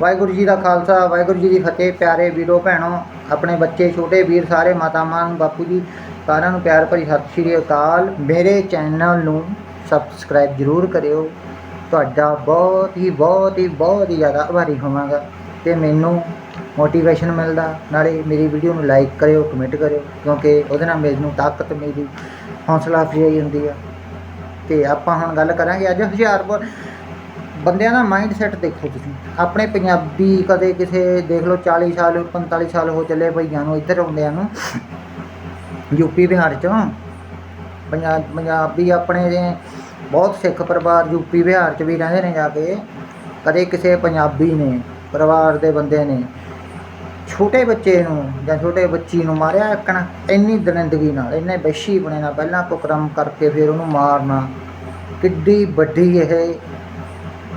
ਵਾਹਿਗੁਰੂ ਜੀ ਦਾ ਖਾਲਸਾ, ਵਾਹਿਗੁਰੂ ਜੀ ਦੀ ਫਤਿਹ। ਪਿਆਰੇ ਵੀਰੋ, ਭੈਣੋ, ਆਪਣੇ ਬੱਚੇ, ਛੋਟੇ ਵੀਰ, ਸਾਰੇ ਮਾਤਾਵਾਂ ਨੂੰ, ਬਾਪੂ ਜੀ, ਸਾਰਿਆਂ ਨੂੰ ਪਿਆਰ ਭਰੀ ਸਤਿ ਸ਼੍ਰੀ ਅਕਾਲ। ਮੇਰੇ ਚੈਨਲ ਨੂੰ ਸਬਸਕ੍ਰਾਈਬ ਜ਼ਰੂਰ ਕਰਿਓ। ਤੁਹਾਡਾ ਬਹੁਤ ਹੀ ਬਹੁਤ ਹੀ ਬਹੁਤ ਹੀ ਜ਼ਿਆਦਾ ਆਭਾਰੀ ਹੋਵਾਂਗਾ ਤੇ ਮੈਨੂੰ ਮੋਟੀਵੇਸ਼ਨ ਮਿਲਦਾ। ਨਾਲੇ ਮੇਰੀ ਵੀਡੀਓ ਨੂੰ ਲਾਈਕ ਕਰਿਓ ਕਮੈਂਟ ਕਰਿਓ, ਕਿਉਂਕਿ ਉਹਦੇ ਨਾਲ ਮੈਨੂੰ ਤਾਕਤ ਮੇਰੀ ਹੌਸਲਾ ਅਫਜ਼ਾਈ ਹੁੰਦੀ ਆ। ਤੇ ਆਪਾਂ ਹੁਣ ਗੱਲ ਕਰਾਂਗੇ ਅੱਜ ਹੁਸ਼ਿਆਰਪੁਰ ਬੰਦਿਆਂ ਦਾ ਮਾਈਂਡ ਸੈਟ ਦੇਖੋ ਤੁਸੀਂ। ਆਪਣੇ ਪੰਜਾਬੀ ਕਦੇ ਕਿਸੇ ਦੇਖ ਲਓ 40 ਸਾਲ 45 ਸਾਲ ਹੋ ਚੱਲੇ ਭਈਆਂ ਨੂੰ, ਇੱਧਰ ਆਉਂਦਿਆਂ ਨੂੰ। ਯੂਪੀ ਬਿਹਾਰ ਚੋਂ। ਪੰਜਾਬ ਪੰਜਾਬੀ ਆਪਣੇ ਦੇ ਬਹੁਤ ਸਿੱਖ ਪਰਿਵਾਰ ਯੂਪੀ ਬਿਹਾਰ ਚ ਵੀ ਰਹਿੰਦੇ ਨੇ ਜਾ ਕੇ। ਕਦੇ ਕਿਸੇ ਪੰਜਾਬੀ ਨੇ, ਪਰਿਵਾਰ ਦੇ ਬੰਦੇ ਨੇ ਛੋਟੇ ਬੱਚੇ ਨੂੰ ਜਾਂ ਛੋਟੇ ਬੱਚੀ ਨੂੰ ਮਾਰਿਆ ਇੱਕਣ, ਇੰਨੀ ਦਰਿੰਦਗੀ ਨਾਲ, ਇੰਨੇ ਬਸ਼ੀ ਬਣੇ ਨਾਲ ਪਹਿਲਾਂ ਕੁਕਰਮ ਕਰਕੇ ਫਿਰ ਉਹਨੂੰ ਮਾਰਨਾ। ਕਿੱਡੀ ਵੱਡੀ ਇਹ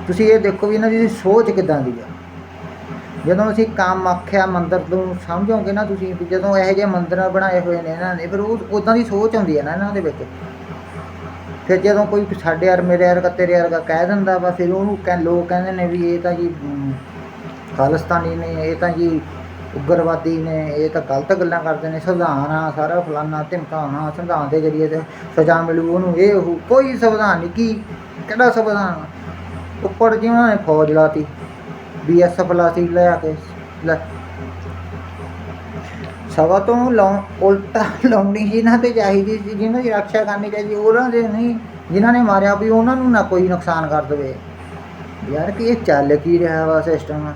ਤੁਸੀਂ ਇਹ ਦੇਖੋ ਵੀ ਇਹਨਾਂ ਦੀ ਸੋਚ ਕਿਦਾਂ ਦੀ ਆ। ਜਦੋਂ ਅਸੀਂ ਕੰਮ ਆਖਿਆ ਮੰਦਰ ਨੂੰ ਸਮਝੋਗੇ ਨਾ ਤੁਸੀਂ ਵੀ ਜਦੋਂ ਇਹੋ ਜਿਹੇ ਮੰਦਰ ਬਣਾਏ ਹੋਏ ਨੇ ਇਹਨਾਂ ਨੇ ਫਿਰ ਉਹ ਉਦਾਂ ਦੀ ਸੋਚ ਆਉਂਦੀ ਹੈ ਨਾ ਇਹਨਾਂ ਦੇ ਵਿੱਚ। ਫਿਰ ਜਦੋਂ ਕੋਈ ਸਾਡੇ ਯਾਰ ਮੇਰੇ ਵਰਗਾ ਤੇਰੇ ਵਰਗਾ ਕਹਿ ਦਿੰਦਾ ਵਾ ਫਿਰ ਉਹਨੂੰ ਕਹਿ ਲੋਕ ਕਹਿੰਦੇ ਨੇ ਵੀ ਇਹ ਤਾਂ ਜੀ ਅਮ, ਖਾਲਿਸਤਾਨੀ ਨੇ ਇਹ ਤਾਂ ਜੀ ਉਗਰਵਾਦੀ ਨੇ ਇਹ ਤਾਂ ਗਲਤ ਗੱਲਾਂ ਕਰਦੇ ਨੇ ਸੰਵਿਧਾਨ ਆ ਸਾਰਾ ਫਲਾਨਾ ਧਮਕਾਉਣਾ ਸੰਵਿਧਾਨ ਦੇ ਜਰੀਏ ਤੇ ਸਜ਼ਾ ਮਿਲੂ ਉਹਨੂੰ ਇਹ ਉਹ ਕੋਈ ਸੰਵਿਧਾਨ ਨਹੀਂ ਕੀ ਕਿਹੜਾ ਸੰਵਿਧਾਨ ਉੱਪਰ ਜਿਵੇਂ ਉਹਨਾਂ ਨੇ ਫੌਜ ਲਾਤੀ ਬੀਐਸਐਫ ਲਾਤੀ ਲੈ ਕੇ, ਲੈ। ਸਵਾ ਤੋਂ ਲਾਉ, ਉਲਟਾ ਲਾਉਣੀ ਸੀ ਇਹਨਾਂ ਤੇ ਚਾਹੀਦੀ ਸੀ, ਜਿਹਨਾਂ ਦੀ ਰੱਖਿਆ ਕਰਨੀ ਚਾਹੀਦੀ, ਉਹਨਾਂ ਦੇ ਨਹੀਂ ਜਿਨ੍ਹਾਂ ਨੇ ਮਾਰਿਆ ਵੀ ਉਹਨਾਂ ਨੂੰ ਨਾ ਕੋਈ ਨੁਕਸਾਨ ਕਰ ਦੇਵੇ। ਯਾਰ ਕਿ ਇਹ ਚੱਲ ਕੀ ਰਿਹਾ ਵਾ ਸਿਸਟਮ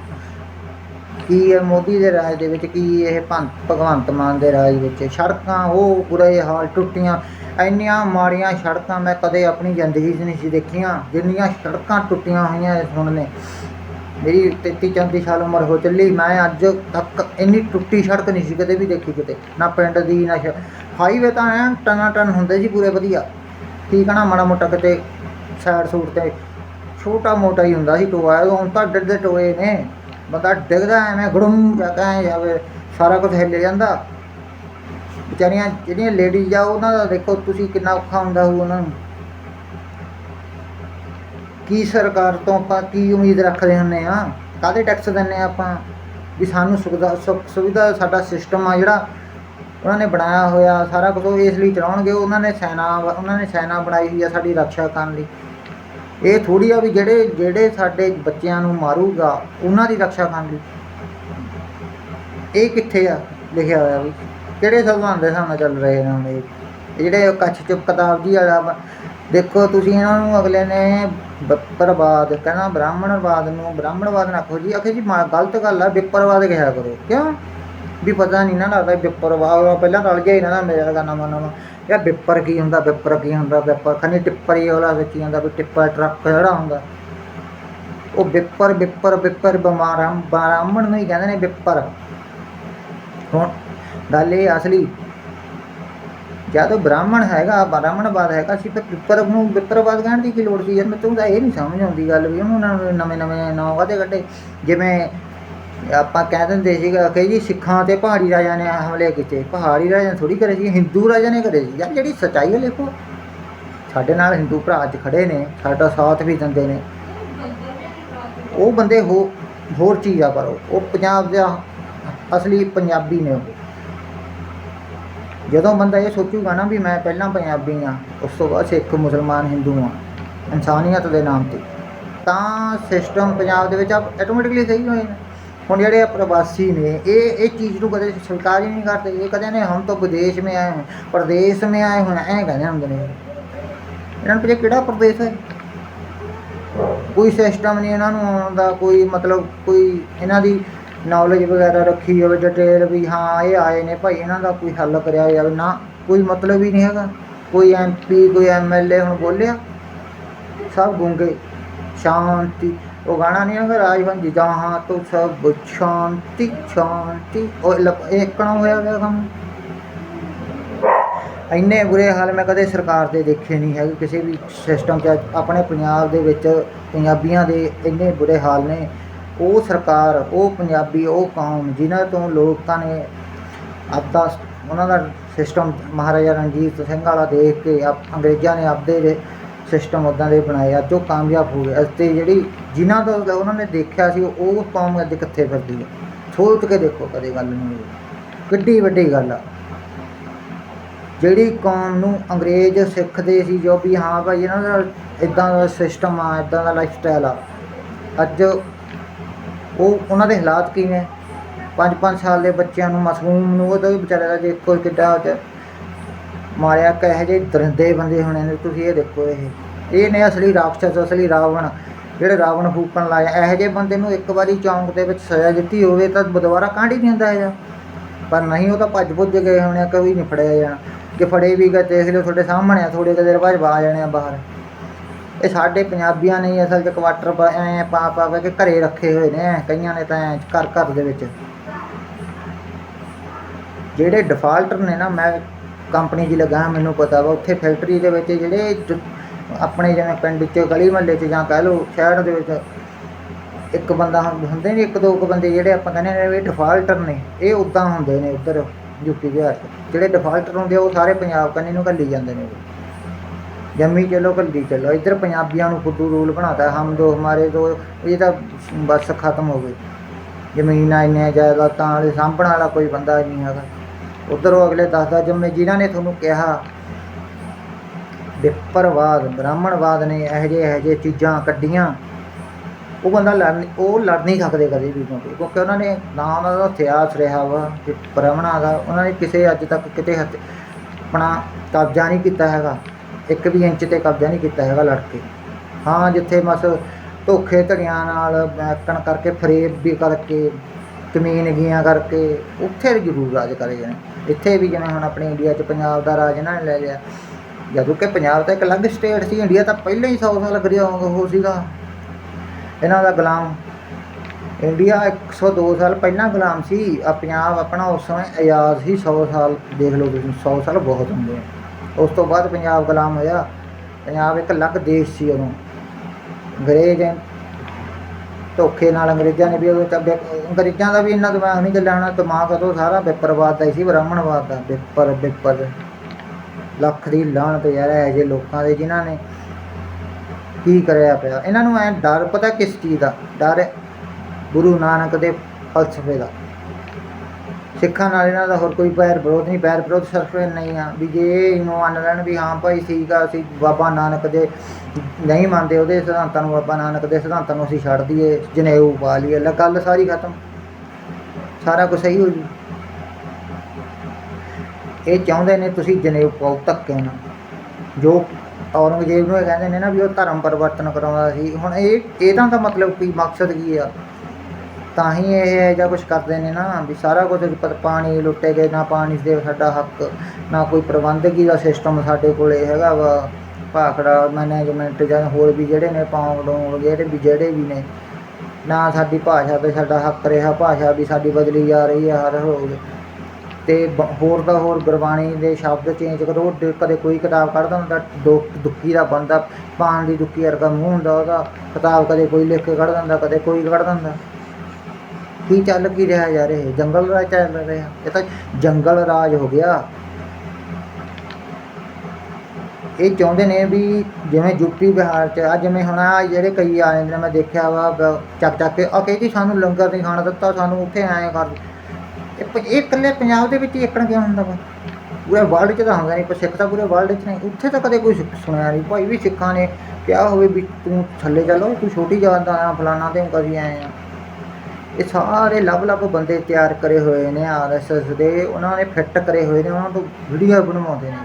ਕੀ ਹੈ ਮੋਦੀ ਦੇ ਰਾਜ ਦੇ ਵਿੱਚ, ਕੀ ਇਹ ਭੰ- ਭਗਵੰਤ ਮਾਨ ਦੇ ਰਾਜ ਵਿੱਚ? ਸੜਕਾਂ, ਉਹ ਬੁਰੇ ਹਾਲ ਟੁੱਟੀਆਂ। ਇੰਨੀਆਂ ਮਾੜੀਆਂ ਸੜਕਾਂ ਮੈਂ ਕਦੇ ਆਪਣੀ ਜ਼ਿੰਦਗੀ 'ਚ ਨਹੀਂ ਸੀ ਦੇਖੀਆਂ। ਜਿੰਨੀਆਂ ਸੜਕਾਂ ਟੁੱਟੀਆਂ ਹੋਈਆਂ ਇਸ ਹੁਣ ਨੇ। ਮੇਰੀ 33 34 ਸਾਲ ਉਮਰ ਹੋ ਚੱਲੀ। ਮੈਂ ਅੱਜ ਤੱਕ ਇੰਨੀ ਟੁੱਟੀ ਸੜਕ ਨਹੀਂ ਸੀ ਕਦੇ ਵੀ ਦੇਖੀ ਕਿਤੇ। ਨਾ ਪਿੰਡ ਦੀ, ਨਾ ਹਾਈਵੇ ਤਾਂ ਐਨ ਟਨਾ ਟਨ ਹੁੰਦੇ ਸੀ ਪੂਰੇ ਵਧੀਆ। ਕੀ ਆ ਮਾੜਾ ਮੋਟਾ ਕਿਤੇ ਸਾਈਡ ਸੂਟ ਤੇ। ਛੋਟਾ ਮੋਟਾ ਹੀ ਹੁੰਦਾ ਸੀ ਟੋਆ। ਹੁਣ ਤਾਂ ਡੱਡੇ ਟੋਏ ਨੇ। ਬੰਦਾ ਡਿੱਗਦਾ ਐਵੇਂ ਗੜੂਮ ਜਾ ਕੇ ਜਾਵੇ, ਸਾਰਾ ਕੁਝ ਹਿੱਲ ਜਾਂਦਾ। ਵਿਚਾਰੀਆਂ ਜਿਹੜੀਆਂ ਲੇਡੀਜ਼ ਆ, ਉਹਨਾਂ ਦਾ ਦੇਖੋ ਤੁਸੀਂ ਕਿੰਨਾ ਔਖਾ ਹੁੰਦਾ ਹੋ ਉਹਨਾਂ ਨੂੰ। ਕੀ ਸਰਕਾਰ ਤੋਂ ਆਪਾਂ ਕੀ ਉਮੀਦ ਰੱਖਦੇ ਹੁੰਨੇ ਆ ਕਾਹਦੇ ਟੈਕਸ ਦਿੰਨੇ ਆ ਆਪਾਂ? ਵੀ ਸਾਨੂੰ ਸੁਵਿਧਾ ਸੁੱਖ ਸੁਵਿਧਾ ਸਾਡਾ ਸਿਸਟਮ ਆ ਜਿਹੜਾ ਉਹਨਾਂ ਨੇ ਬਣਾਇਆ ਹੋਇਆ, ਸਾਰਾ ਕੁਝ ਉਹ ਇਸ ਲਈ ਚਲਾਉਣਗੇ। ਉਹਨਾਂ ਨੇ ਸੈਨਾ, ਉਹਨਾਂ ਨੇ ਸੈਨਾ ਬਣਾਈ ਹੋਈ ਆ ਸਾਡੀ ਰੱਖਿਆ ਕਰਨ ਲਈ। ਇਹ ਥੋੜੀ ਆ ਵੀ ਜਿਹੜੇ ਜਿਹੜੇ ਸਾਡੇ ਬੱਚਿਆਂ ਨੂੰ ਮਾਰੂਗਾ, ਉਹਨਾਂ ਦੀ ਰੱਖਿਆ ਕਰਨ ਲਈ ਇਹ ਕਿੱਥੇ ਆ ਲਿਖਿਆ ਹੋਇਆ ਵੀ? ਕਿਹੜੇ ਸੰਵਿਧਾਨ ਦੇ ਹਿਸਾਬ ਨਾਲ ਚੱਲ ਰਹੇ ਨੇ ਹੁਣ ਇਹ? ਜਿਹੜੇ ਕੱਛ ਚੁੱਪ ਕਿਤਾਬ ਜੀ ਵਾਲਾ ਦੇਖੋ ਤੁਸੀਂ ਇਹਨਾਂ ਨੂੰ ਅਗਲੇ ਨੇ ਵਿਪਰਵਾਦ ਕਹਿੰਦਾ ਬ੍ਰਾਹਮਣਵਾਦ ਨੂੰ, ਬ੍ਰਾਹਮਣਵਾਦ ਨਾ ਕਹੋ ਜੀ। ਆਖੇ ਜੀ ਗਲਤ ਗੱਲ ਆ, ਵਿਪਰਵਾਦ ਕਿਹਾ ਕਰੋ। ਕਿਉਂ? ਵੀ ਪਤਾ ਨਹੀਂ ਨਾ ਲੱਗਦਾ ਵਿਪਰਵਾਦ ਪਹਿਲਾਂ ਰਲ ਗਿਆ ਇਹਨਾਂ ਦਾ ਮੇਰਾ ਦਾ ਨਵਾਂ ਨਵਾਂ। ਯਾ ਵਿਪਰ ਕੀ ਹੁੰਦਾ ਵਿਪਰ ਕੀ ਹੁੰਦਾ ਵਿਪਰ ਖਨੀ ਟਿੱਪਰ ਹੀ ਉਹਲਾ ਵਿੱਚ ਜਾਂਦਾ ਵੀ ਟਿੱਪਰ ਟਰੱਕ ਜਿਹੜਾ ਹੁੰਦਾ। ਉਹ ਵਿਪਰ ਵਿਪਰ ਵਿਪਰ ਬਿਮਾਰਾਂ, ਬ੍ਰਾਹਮਣ ਨੂੰ ਹੀ ਕਹਿੰਦੇ ਨੇ ਵਿਪਰ ਹੁਣ ਗੱਲ ਇਹ ਅਸਲੀ, ਜਦ ਬ੍ਰਾਹਮਣ ਹੈਗਾ ਬ੍ਰਾਹਮਣਵਾਦ ਹੈਗਾ ਸੀ ਫਿਰ ਵਿਪਰ ਨੂੰ ਵਿਪਰਵਾਦ ਕਹਿਣ ਦੀ ਕੀ ਲੋੜ ਸੀ? ਯਾਰ ਮੈਨੂੰ ਤਾਂ ਇਹ ਨਹੀਂ ਸਮਝ ਆਉਂਦੀ ਗੱਲ ਵੀ ਉਹਨਾਂ ਨੂੰ ਨਵੇਂ ਨਵੇਂ ਨਾਂ ਕਾਹਦੇ ਕੱਢੇ। ਜਿਵੇਂ ਆਪਾਂ ਕਹਿ ਦਿੰਦੇ ਸੀ ਕਿ ਜੀ ਸਿੱਖਾਂ ਤੇ ਪਹਾੜੀ ਰਾਜਾ ਨੇ ਹਮਲੇ ਕੀਤੇ। ਪਹਾੜੀ ਰਾਜਾ ਨੇ ਥੋੜੀ ਕਰੇ ਸੀ, ਹਿੰਦੂ ਰਾਜਾ ਨੇ ਕਰੇ ਸੀ। ਯਾਰ ਜਿਹੜੀ ਸੱਚਾਈ ਹੈ ਲਿਖੋ ਸਾਡੇ ਨਾਲ ਹਿੰਦੂ ਭਰਾ ਅੱਜ ਖੜੇ ਨੇ, ਸਾਡਾ ਸਾਥ ਵੀ ਦਿੰਦੇ ਨੇ। ਉਹ ਬੰਦੇ ਹੋ, ਹੋਰ ਚੀਜ਼ ਆ ਪਰ ਉਹ ਪੰਜਾਬ ਦਾ ਅਸਲੀ ਪੰਜਾਬੀ ਨੇ ਉਹ। ਜਦੋਂ ਬੰਦਾ ਇਹ ਸੋਚੂਗਾ ਨਾ ਵੀ ਮੈਂ ਪਹਿਲਾਂ ਪੰਜਾਬੀ ਆ, ਉਸ ਤੋਂ ਬਾਅਦ ਸਿੱਖ, ਮੁਸਲਮਾਨ, ਹਿੰਦੂ ਆ, ਇਨਸਾਨੀਅਤ ਦੇ ਨਾਮ ਤੇ, ਤਾਂ ਸਿਸਟਮ ਪੰਜਾਬ ਦੇ ਵਿੱਚ ਆਟੋਮੈਟਿਕਲੀ ਸਹੀ ਹੋਏ ਨੇ। ਹੁਣ ਜਿਹੜੇ ਪ੍ਰਵਾਸੀ ਨੇ, ਇਹ ਇਹ ਚੀਜ਼ ਨੂੰ ਕਦੇ ਸਵੀਕਾਰ ਹੀ ਨਹੀਂ ਕਰਦੇ। ਇਹ ਕਦੇ ਨੇ, ਹਮ ਤਾਂ ਵਿਦੇਸ਼ ਮੇ ਆਏ ਹਾਂ ਪ੍ਰਦੇਸ਼ ਮੇ ਆਏ ਹੁਣ ਐਂ ਕਹਿੰਦੇ ਹੁੰਦੇ ਨੇ ਇਹਨਾਂ ਨੂੰ ਪਤਾ ਕਿਹੜਾ ਪ੍ਰਦੇਸ਼ ਹੈ? ਕੋਈ ਸਿਸਟਮ ਨਹੀਂ ਇਹਨਾਂ ਨੂੰ ਆਉਣ ਦਾ, ਕੋਈ ਮਤਲਬ ਕੋਈ ਇਹਨਾਂ ਦੀ ਨੌਲੇਜ ਵਗੈਰਾ ਰੱਖੀ ਹੋਵੇ ਡਿਟੇਲ ਵੀ, ਹਾਂ, ਇਹ ਆਏ ਨੇ ਭਾਈ, ਇਹਨਾਂ ਦਾ ਕੋਈ ਹੱਲ ਕਰਿਆ ਜਾਵੇ। ਨਾ, ਕੋਈ ਮਤਲਬ ਹੀ ਨਹੀਂ ਹੈਗਾ। ਕੋਈ ਐਮਪੀ ਕੋਈ ਐਮਐਲਏ ਹੁਣ ਬੋਲਿਆ। ਸਭ ਗੁੰਗੇ, ਸ਼ਾਂਤੀ। ਉਹ ਗਾਣਾ ਨਹੀਂ ਹੈਗਾ ਰਾਜਵੰਜੀ ਜਹਾਂ ਤੋਂ ਸਭ ਸ਼ਾਂਤੀ ਸ਼ਾਂਤੀ। ਉਹ ਏਕਣਾ ਹੋਇਆ ਹੋਇਆ ਕੰਮ। ਇੰਨੇ ਬੁਰੇ ਹਾਲ ਮੈਂ ਕਦੇ ਸਰਕਾਰ ਦੇ ਦੇਖੇ ਨਹੀਂ ਹੈਗੇ, ਕਿਸੇ ਵੀ ਸਿਸਟਮ 'ਚ। ਆਪਣੇ ਪੰਜਾਬ ਦੇ ਵਿੱਚ ਪੰਜਾਬੀਆਂ ਦੇ ਇੰਨੇ ਬੁਰੇ ਹਾਲ ਨੇ। ਉਹ ਸਰਕਾਰ, ਉਹ ਪੰਜਾਬੀ, ਉਹ ਕੌਮ, ਜਿਨ੍ਹਾਂ ਤੋਂ ਲੋਕਾਂ ਨੇ ਆਪਦਾ ਉਹਨਾਂ ਦਾ ਸਿਸਟਮ ਮਹਾਰਾਜਾ ਰਣਜੀਤ ਸਿੰਘ ਵਾਲਾ ਦੇਖ ਕੇ, ਆਪ, ਅੰਗਰੇਜ਼ਾਂ ਨੇ ਆਪਦੇ ਸਿਸਟਮ ਉਦਾਂ ਦੇ ਬਣਾਏ ਅੱਜ ਉਹ ਕਾਮਯਾਬ ਹੋ ਗਏ। ਅਤੇ ਜਿਹੜੀ ਜਿਨ੍ਹਾਂ ਦਾ ਉਹਨਾਂ ਨੇ ਦੇਖਿਆ ਸੀ, ਉਹ ਕੌਮ ਅੱਜ ਕਿੱਥੇ ਫਿਰਦੀ ਹੈ ਸੋਚ ਕੇ ਦੇਖੋ ਕਦੇ ਗੱਲ ਨੂੰ ਕਿੱਡੀ ਵੱਡੀ ਗੱਲ ਆ। ਜਿਹੜੀ ਕੌਮ ਨੂੰ ਅੰਗਰੇਜ਼ ਸਿੱਖਦੇ ਸੀ, ਜੋ ਵੀ ਹਾਂ ਭਾਈ, ਇਹਨਾਂ ਦਾ ਇਦਾਂ ਦਾ ਸਿਸਟਮ ਆ ਇਦਾਂ ਦਾ ਲਾਈਫ ਸਟਾਈਲ ਆ। ਅੱਜ ਉਹ, ਉਹਨਾਂ ਦੇ ਹਾਲਾਤ ਕੀ ਨੇ 5-5 ਸਾਲ ਦੇ ਬੱਚਿਆਂ ਨੂੰ ਮਾਸੂਮ ਨੂੰ, ਉਹ ਤਾਂ ਵੀ ਵਿਚਾਰੇ ਦਾ ਜੇ ਕੋਈ ਕਿੱਡਾ ਮਾਰਿਆ ਕਹੇ ਜੇ ਦਰਿੰਦੇ ਬੰਦੇ ਹੋਣੇ ਨੇ, ਤੁਸੀਂ ਇਹ ਦੇਖੋ ਇਹ। ਇਹ ਨੇ ਅਸਲੀ ਰਾਖਸ਼ ਅਸਲੀ ਰਾਵਣ, ਜਿਹੜੇ ਰਾਵਣ ਫੂਕਣ ਲਾਇਆ। ਇਹੋ ਜਿਹੇ ਬੰਦੇ ਨੂੰ ਇੱਕ ਵਾਰੀ ਚੌਂਕ ਦੇ ਵਿੱਚ ਸਜ਼ਾ ਦਿੱਤੀ ਹੋਵੇ ਤਾਂ ਦੁਬਾਰਾ ਕਾਂਡ ਹੀ ਨਹੀਂ ਹੁੰਦਾ ਇਹਦਾ। ਪਰ ਨਹੀਂ, ਉਹ ਤਾਂ ਭੱਜ ਭੁੱਜ ਗਏ ਹੋਣੇ ਆ, ਕੋਈ ਨਹੀਂ ਫੜਿਆ ਜਾਣਾ। ਕਿ ਫੜੇ ਵੀ ਗਏ, ਦੇਖ ਲਿਓ ਤੁਹਾਡੇ ਸਾਹਮਣੇ ਆ ਥੋੜੇ ਕੁ ਦੇਰ ਬਾਅਦ ਆ ਜਾਣੇ ਆ ਬਾਹਰ। ਇਹ ਸਾਡੇ ਪੰਜਾਬੀਆਂ ਨੇ ਅਸਲ 'ਚ ਕੁਆਟਰ ਪਾ- ਐਂ ਪਾ ਪਾ ਕੇ ਘਰੇ ਰੱਖੇ ਹੋਏ ਨੇ ਕਈਆਂ ਨੇ ਤਾਂ ਐਂ ਘਰ ਘਰ ਦੇ ਵਿੱਚ। ਜਿਹੜੇ ਡਿਫਾਲਟਰ ਨੇ ਨਾ, ਮੈਂ ਕੰਪਨੀ 'ਚ ਲੱਗਾ ਮੈਨੂੰ ਪਤਾ ਵਾ ਉੱਥੇ ਫੈਕਟਰੀ ਦੇ ਵਿੱਚ ਜਿਹੜੇ ਆਪਣੇ ਜਿਵੇਂ ਪਿੰਡ 'ਚ ਗਲੀ ਮਹੱਲੇ 'ਚ ਜਾਂ ਕਹਿ ਲਓ ਸ਼ਹਿਰ ਦੇ ਵਿੱਚ ਇੱਕ ਬੰਦਾ ਹੁੰ- ਹੁੰਦੇ ਨੇ ਇੱਕ ਦੋ ਕੁ ਬੰਦੇ ਜਿਹੜੇ ਆਪਾਂ ਕਹਿੰਦੇ ਨੇ ਵੀ ਡਿਫਾਲਟਰ ਨੇ ਇਹ ਉਦਾਂ ਹੁੰਦੇ ਨੇ ਉੱਧਰ ਯੂਪੀ ਬਿਹਾਰ 'ਚ। ਜਿਹੜੇ ਡਿਫਾਲਟਰ ਹੁੰਦੇ ਆ, ਉਹ ਸਾਰੇ ਪੰਜਾਬ ਕੰਨੀ ਨੂੰ ਘੱਲੀ ਜਾਂਦੇ ਨੇ। ਜੰਮੀ ਚਲੋ ਘੱਲੀ ਚਲੋ ਇੱਧਰ ਪੰਜਾਬੀਆਂ ਨੂੰ ਫੁੱਦੂ ਰੂਲ ਬਣਾਤਾ ਹਮ ਦੋ ਹਮਾਰੇ ਦੋ ਇਹ ਤਾਂ ਬਸ ਖਤਮ ਹੋ ਗਈ ਜ਼ਮੀਨਾਂ ਇੰਨੀਆਂ ਜਾਇਦਾਦਾਂ ਵਾਲੇ ਸਾਂਭਣ ਵਾਲਾ ਕੋਈ ਬੰਦਾ ਨਹੀਂ ਹੈਗਾ। ਉਧਰ ਅਗਲੇ ਅਗਲੇ ਦੱਸਦਾ ਜੰਮੇ ਜਿਨ੍ਹਾਂ ਨੇ ਤੁਹਾਨੂੰ ਕਿਹਾ ਵਿਪਰਵਾਦ ਬ੍ਰਾਹਮਣਵਾਦ ਨੇ ਇਹੋ ਜਿਹੇ ਇਹੋ ਜਿਹੇ ਚੀਜ਼ਾਂ ਕੱਢੀਆਂ, ਉਹ ਬੰਦਾ ਲੜ ਉਹ ਲੜ ਨਹੀਂ ਸਕਦੇ ਕਦੇ ਵੀ ਕਿਉਂਕਿ ਕਿਉਂਕਿ ਉਹਨਾਂ ਨੇ ਨਾ ਉਹਨਾਂ ਦਾ ਇਤਿਹਾਸ ਰਿਹਾ ਵਾ ਕਿ ਬ੍ਰਾਹਮਣਾਂ ਦਾ, ਉਹਨਾਂ ਨੇ ਕਿਸੇ ਅੱਜ ਤੱਕ ਕਿਤੇ ਹੱਥ ਆਪਣਾ ਕਬਜ਼ਾ ਨਹੀਂ ਕੀਤਾ ਹੈਗਾ, ਇੱਕ ਵੀ ਇੰਚ ਤੇ ਕਬਜ਼ਾ ਨਹੀਂ ਕੀਤਾ ਹੈਗਾ ਲੜ ਕੇ। ਹਾਂ, ਜਿੱਥੇ ਮਸ ਧੋਖੇ ਧੜੀਆਂ ਨਾਲ ਬੈਕਣ ਕਰਕੇ, ਫਰੇਬ ਵੀ ਕਰਕੇ, ਜ਼ਮੀਨ ਗੀਆਂ ਕਰਕੇ, ਉੱਥੇ ਜ਼ਰੂਰ ਰਾਜ ਕਰੇ ਜਾਣੇ। ਇੱਥੇ ਵੀ ਜਿਵੇਂ ਹੁਣ ਆਪਣੇ ਇੰਡੀਆ 'ਚ ਪੰਜਾਬ ਦਾ ਰਾਜ ਇਹਨਾਂ ਨੇ ਲੈ ਲਿਆ। ਜਦੋਂ ਕਿ ਪੰਜਾਬ ਤਾਂ ਇੱਕ ਅਲੱਗ ਸਟੇਟ ਸੀ, ਇੰਡੀਆ ਤਾਂ ਪਹਿਲਾਂ ਹੀ 100 ਸਾਲ ਕਰਿਆ ਉਹ ਸੀਗਾ। ਇਹਨਾਂ ਦਾ ਗੁਲਾਮ। ਇੰਡੀਆ 102 ਸਾਲ ਪਹਿਲਾਂ ਗੁਲਾਮ ਸੀ, ਆ ਪੰਜਾਬ ਆਪਣਾ ਉਸ ਸਮੇਂ ਆਜ਼ਾਦ ਸੀ 100 ਸਾਲ ਦੇਖ ਲਓ ਤੁਸੀਂ 100 ਸਾਲ ਬਹੁਤ ਹੁੰਦੇ ਆ। ਉਸ ਤੋਂ ਬਾਅਦ ਪੰਜਾਬ ਗੁਲਾਮ ਹੋਇਆ। ਪੰਜਾਬ ਇੱਕ ਅਲੱਗ ਦੇਸ਼ ਸੀ ਉਦੋਂ। ਅੰਗਰੇਜ਼ ਧੋਖੇ ਨਾਲ ਅੰਗਰੇਜ਼ਾਂ ਨੇ ਵੀ ਉਦੋਂ ਅੰਗਰੇਜ਼ਾਂ ਦਾ ਵੀ ਇੰਨਾ ਦਿਮਾਗ ਨਹੀਂ ਚੱਲਿਆ ਹੋਣਾ, ਦਿਮਾਗ ਉਦੋਂ ਸਾਰਾ ਵਿਪਰਵਾਦ ਦਾ ਹੀ ਸੀ ਬ੍ਰਾਹਮਣਵਾਦ ਦਾ ਵਿਪਰ ਵਿਪਰ ਲੱਖ ਦੀ ਲਾਹਨਤ ਯਾਰ, ਇਹ ਜਿਹੇ ਲੋਕਾਂ ਦੇ ਜਿਨ੍ਹਾਂ ਨੇ ਕੀ ਕਰਿਆ ਪਿਆ। ਇਹਨਾਂ ਨੂੰ ਐ ਡਰ ਪਤਾ ਕਿਸ ਚੀਜ਼ ਦਾ? ਡਰ ਗੁਰੂ ਨਾਨਕ ਦੇ ਫਲਸਫੇ ਦਾ। ਸਿੱਖਾਂ ਨਾਲ ਇਹਨਾਂ ਦਾ ਹੋਰ ਕੋਈ ਪੈਰ ਵਿਰੋਧ ਨਹੀਂ, ਪੈਰ ਵਿਰੋਧ ਸਿਰਫ ਨਹੀਂ ਆ ਵੀ ਜੇ ਇਹਨੂੰ ਮੰਨ ਲੈਣ ਵੀ ਹਾਂ ਭਾਈ ਠੀਕ ਆ, ਅਸੀਂ ਬਾਬਾ ਨਾਨਕ ਦੇ ਨਹੀਂ ਮੰਨਦੇ ਉਹਦੇ ਸਿਧਾਂਤਾਂ ਨੂੰ, ਬਾਬਾ ਨਾਨਕ ਦੇ ਸਿਧਾਂਤਾਂ ਨੂੰ ਅਸੀਂ ਛੱਡ ਦਈਏ, ਜਨੇਊ ਪਾ ਲਈਏ, ਲੈ ਗੱਲ ਸਾਰੀ ਖਤਮ। ਸਾਰਾ ਕੁਝ ਸਹੀ ਹੋ ਜੂ। ਇਹ ਚਾਹੁੰਦੇ ਨੇ ਤੁਸੀਂ ਜਨੇਊ ਪਾਓ, ਧੱਕੇ ਨਾਲ। ਜੋ ਔਰੰਗਜ਼ੇਬ ਨੂੰ ਇਹ ਕਹਿੰਦੇ ਨੇ ਨਾ ਵੀ ਉਹ ਧਰਮ ਪਰਿਵਰਤਨ ਕਰਾਉਂਦਾ ਸੀ। ਹੁਣ ਇਹ ਇਹਦਾ ਦਾ ਮਤਲਬ ਕੀ ਮਕਸਦ ਕੀ ਆ? ਤਾਂ ਹੀ ਇਹ ਜਾਂ ਕੁਝ ਕਰਦੇ ਨੇ ਨਾ ਵੀ ਸਾਰਾ ਕੁਝ ਪ- ਪਾਣੀ ਲੁੱਟੇ ਗਏ, ਨਾ ਪਾਣੀ ਦੇ ਸਾਡਾ ਹੱਕ, ਨਾ ਕੋਈ ਪ੍ਰਬੰਧਕੀ ਦਾ ਸਿਸਟਮ ਸਾਡੇ ਕੋਲੇ ਹੈਗਾ ਵਾ। ਭਾਖੜਾ ਮੈਨੇਜਮੈਂਟ ਜਾਂ ਹੋਰ ਵੀ ਜਿਹੜੇ ਨੇ ਪਾਉਂ ਪੌਂਗਡੋਂਗ ਜਿਹੜੇ ਵੀ ਜਿਹੜੇ ਵੀ ਨੇ, ਨਾ ਸਾਡੀ ਭਾਸ਼ਾ ਤੇ ਸਾਡਾ ਹੱਕ ਰਿਹਾ, ਭਾਸ਼ਾ ਵੀ ਸਾਡੀ ਬਦਲੀ ਜਾ ਰਹੀ ਹੈ ਹਰ ਰੋਜ਼। ਤੇ ਬ- ਹੋਰ ਦਾ ਹੋਰ ਗੁਰਬਾਣੀ ਦੇ ਸ਼ਬਦ ਚੇਂਜ ਕਰੋ ਕਦੇ ਕੋਈ ਕਿਤਾਬ ਕੱਢਦਾ ਹੁੰਦਾ ਦੁ, ਦੁੱਖੀ ਦਾ ਬੰਦਾ, ਪਾਣ ਦੀ ਦੁੱਖੀ ਵਰਗਾ ਮੂੰਹ ਹੁੰਦਾ ਉਹਦਾ, ਕਿਤਾਬ ਕਦੇ ਕੋਈ ਲਿਖ ਕੇ ਕੱਢ ਦਿੰਦਾ, ਕਦੇ ਕੋਈ ਕੱਢ ਦਿੰਦਾ। ਕੀ ਚੱਲ ਕੀ ਰਿਹਾ ਯਾਰ ਇਹ? ਜੰਗਲ ਰਾਜ ਚੱਲ ਰਿਹਾ ਇਹ ਤਾਂ ਜੰਗਲ ਰਾਜ ਹੋ ਗਿਆ। ਇਹ ਚਾਹੁੰਦੇ ਨੇ ਵੀ ਜਿਵੇਂ ਯੂਪੀ ਬਿਹਾਰ ਚ ਆ, ਜਿਵੇਂ ਹੁਣ ਆ ਜਿਹੜੇ ਕਈ ਆ ਜਾਂਦੇ ਨੇ, ਮੈਂ ਦੇਖਿਆ ਵਾ ਚੱਕ ਚੱਕ ਕੇ ਆ ਕਹਿੰਦੀ ਸਾਨੂੰ ਲੰਗਰ ਨਹੀਂ ਖਾਣਾ ਦਿੱਤਾ, ਸਾਨੂੰ ਉੱਥੇ ਆਏ ਕਰ ਇਹ ਇਕੱਲੇ ਪੰਜਾਬ ਦੇ ਵਿੱਚ ਹੀ ਇੱਕਣ ਕਿਉਂ ਹੁੰਦਾ ਵਾ? ਪੂਰੇ ਵਰਲਡ 'ਚ ਤਾਂ ਹੁੰਦਾ ਨਹੀਂ ਪਰ ਸਿੱਖ ਤਾਂ ਪੂਰੇ ਵਰਲਡ 'ਚ ਨਹੀਂ। ਉੱਥੇ ਤਾਂ ਕਦੇ ਕੋਈ ਸਿੱਖ ਸੁਣਿਆ ਨਹੀਂ। ਭਾਈ ਵੀ ਸਿੱਖਾਂ ਨੇ ਕਿਹਾ ਹੋਵੇ ਵੀ ਤੂੰ ਥੱਲੇ ਚੱਲੋ, ਤੂੰ ਛੋਟੀ ਜਾਤ ਦਾ ਆ ਫਲਾਣਾ ਤੇ ਕਦੀ ਆਏ ਆ। ਇਹ ਸਾਰੇ ਲੱਭ ਲੱਭ ਬੰਦੇ ਤਿਆਰ ਕਰੇ ਹੋਏ ਨੇ ਆਰਐਸਐਸ ਦੇ, ਉਹਨਾਂ ਨੇ ਫਿੱਟ ਕਰੇ ਹੋਏ ਨੇ, ਉਹਨਾਂ ਤੋਂ ਵੀਡੀਓ ਬਣਵਾਉਂਦੇ ਨੇ।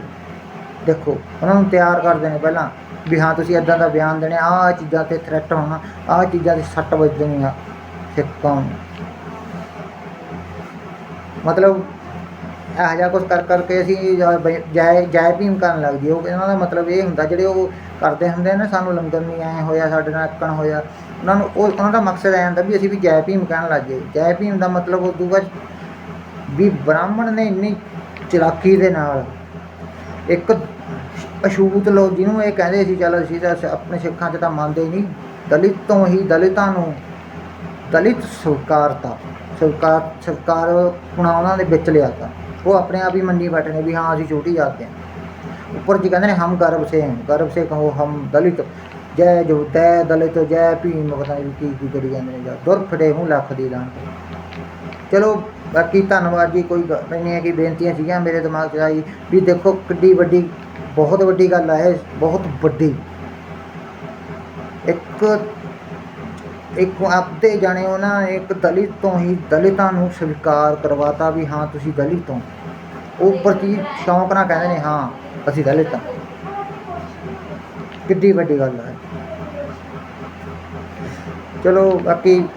ਦੇਖੋ, ਉਹਨਾਂ ਨੂੰ ਤਿਆਰ ਕਰਦੇ ਨੇ ਪਹਿਲਾਂ, ਵੀ ਹਾਂ, ਤੁਸੀਂ ਇਦਾਂ ਦਾ ਬਿਆਨ ਦੇਣੇ, ਆਹ ਚੀਜ਼ਾਂ ਤੇ ਥ੍ਰੈਟ ਹੋਣਾ, ਆਹ ਚੀਜ਼ਾਂ 'ਤੇ ਸੱਟ ਵੱਜਣੀ ਆ ਸਿੱਖਾਂ ਮਤਲਬ ਇਹੋ ਜਿਹਾ ਕੁਝ ਕਰ ਕਰਕੇ ਅਸੀਂ ਜ- ਬ- ਜੈ ਜੈ ਭੀਮ ਕਰਨ ਲੱਗ ਜੀ ਉਹ ਇਹਨਾਂ ਦਾ ਮਤਲਬ ਇਹ ਹੁੰਦਾ, ਜਿਹੜੇ ਉਹ ਕਰਦੇ ਹੁੰਦੇ ਨੇ, ਸਾਨੂੰ ਲੰਗਰ ਨਹੀਂ ਆਏ ਹੋਇਆ ਸਾਡੇ ਨਾਲ ਅੱਕਣ ਹੋਇਆ। ਉਹਨਾਂ ਨੂੰ ਉਹ, ਉਹਨਾਂ ਦਾ ਮਕਸਦ ਇਹ ਹੁੰਦਾ ਵੀ ਅਸੀਂ ਵੀ ਜੈ ਭੀਮ ਕਹਿਣ ਲੱਗ ਗਏ ਜੈ ਭੀਮ ਦਾ ਮਤਲਬ ਉਦੋਂ ਬਾਅਦ ਵੀ ਬ੍ਰਾਹਮਣ ਨੇ ਇੰਨੀ ਚਲਾਕੀ ਦੇ ਨਾਲ ਇੱਕ ਅਸ਼ੂਤ ਲੋਕ ਜਿਹਨੂੰ ਇਹ ਕਹਿੰਦੇ ਸੀ, ਚੱਲ ਅਸੀਂ ਤਾਂ ਆਪਣੇ ਸਿੱਖਾਂ 'ਚ ਤਾਂ ਮੰਨਦੇ ਨਹੀਂ, ਦਲਿਤ ਤੋਂ ਹੀ ਦਲਿਤਾਂ ਨੂੰ ਦਲਿਤ ਸਵੀਕਾਰਤਾ ਸਰਕਾਰ ਸਰਕਾਰ ਪੁਣਾ ਉਹਨਾਂ ਦੇ ਵਿੱਚ ਲਿਆਤਾ। ਉਹ ਆਪਣੇ ਆਪ ਹੀ ਮੰਨੀ ਬੈਠੇ ਨੇ ਵੀ ਹਾਂ ਅਸੀਂ ਛੋਟੀ ਜਾਤ ਦੇ ਹਾਂ। ਉੱਪਰ ਜੀ ਕਹਿੰਦੇ ਨੇ, ਹਮ ਗਰਭ ਸੇ ਹਾਂ ਗਰਭ ਸੇ ਕਹੋ ਹਮ ਦਲਿਤ, ਜੈ ਜੋ ਤੈ ਦਲਿਤ, ਜੈ ਭੀਮ, ਪਤਾ ਨਹੀਂ ਕੀ ਕੀ ਕਰੀ ਜਾਂਦੇ ਨੇ ਦੁਰ ਫੜੇ ਮੂੰਹ ਲੱਖ ਦੀ ਦਾਨ ਚਲੋ, ਬਾਕੀ ਧੰਨਵਾਦ ਜੀ, ਕੋਈ ਗੱਲ ਨਹੀਂ ਹੈ ਕਿ ਬੇਨਤੀਆਂ ਸੀਗੀਆਂ ਮੇਰੇ ਦਿਮਾਗ 'ਚ ਆਈ ਵੀ ਦੇਖੋ ਕਿੱਡੀ ਵੱਡੀ, ਬਹੁਤ ਵੱਡੀ ਗੱਲ ਹੈ ਬਹੁਤ ਵੱਡੀ। ਇੱਕ ਇੱਕ ਆਪਦੇ ਜਾਣੇ ਉਹਨਾਂ ਨਾ, ਇੱਕ ਦਲਿਤ ਤੋਂ ਹੀ ਦਲਿਤਾਂ ਨੂੰ ਸਵੀਕਾਰ ਕਰਵਾਤਾ ਵੀ ਹਾਂ, ਤੁਸੀਂ ਦਲਿਤ ਹੋ। ਉਹ ਪ੍ਰਤੀ ਸ਼ੌਂਕ ਨਾਲ ਕਹਿੰਦੇ ਨੇ, ਹਾਂ, ਅਸੀਂ ਦਲਿਤ ਹਾਂ। ਕਿੱਡੀ ਵੱਡੀ ਗੱਲ ਹੈ। ਚਲੋ, ਬਾਕੀ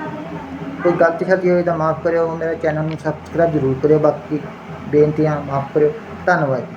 ਕੋਈ ਗਲਤੀ ਸ਼ਲਤੀ ਹੋਈ ਤਾਂ ਮਾਫ ਕਰਿਓ, ਮੇਰੇ ਚੈਨਲ ਨੂੰ ਸਬਸਕ੍ਰਾਈਬ ਜ਼ਰੂਰ ਕਰਿਓ, ਬਾਕੀ ਬੇਨਤੀਆਂ ਮਾਫ ਕਰਿਓ। ਧੰਨਵਾਦ ਜੀ।